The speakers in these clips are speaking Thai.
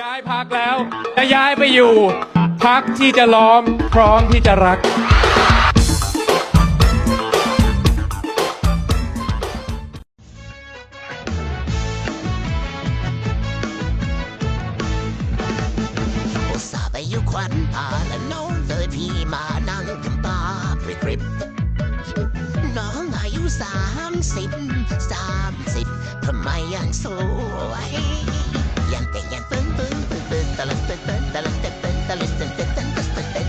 ย้ายพักแล้วจะย้ายไปอยู่พักที่จะล้อมพร้อมที่จะรัก อุตส่าห์ไปอยู่ควันตาและน้องเลยพี่มานั่งทำตาปริกริบน้องอายุสามสิบสามสิบทำไมยังสวย ลึงตึ้งตึ้งตะลึงตึ้งตึ้ง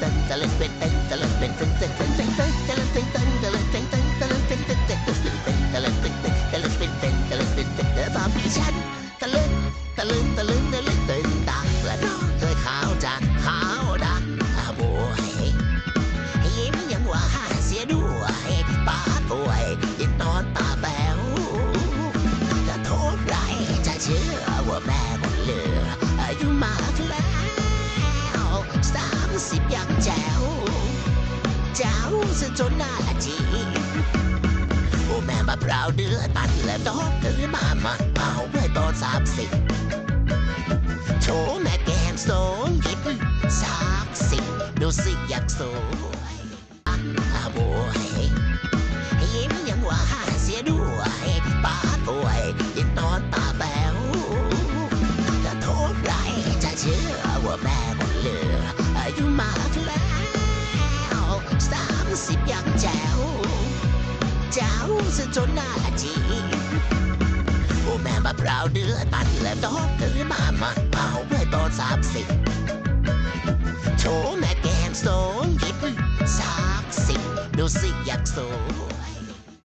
ตึ้งตะลึงตึ้งตึ้งตะลึงตึ้งตึ้งตะลึงตึ้งตึ้งตะลึงตึ้งตึ้งตึ้งตะลึงตึ้งตึ้งตะลึงตึ้งตึ้งตะลึงตึ้งตึ้งตะลึงตึ้งตึ้งตะลึงตึ้งตึ้งตะลึงตึ้งตึ้งตะลึงตึ้งตึ้งเดี๋ยวามพี่ฉันตะลึงตะลึงตะลึงตะลึงตึงตังและน้องเคยขาวจากขาวดังอาบวยยิ้มยังหวานเสียด้วยป้าป่วยยิ่งนอนตาแป๋วจะโทษไรจะเชื่อว่าแม่ แจ๋วซะจนหน้าจีโอแม่มาพร้าวเดือดปันและดอกถือมามันเมาเมื่อตอนสามสิบโชว์แม่แก้มสองหยิบสามสิบดูสิอยากสวยอาโบยยิ้มยังหวานเสียด้วยป้าป่วยยิ่งนอนตาแป๋วจะโทษไรจะเชื่อว่าแม่ สิบยังแจ๋วแจ๋วซะจนหน้าจีโอ้แม่มาพร้าวเดือดปันและดอกถือมามันเมาเมื่อตอนสามสิบโชว์แม่แก้มสองหยิบสามสิบดูสิอยากสวย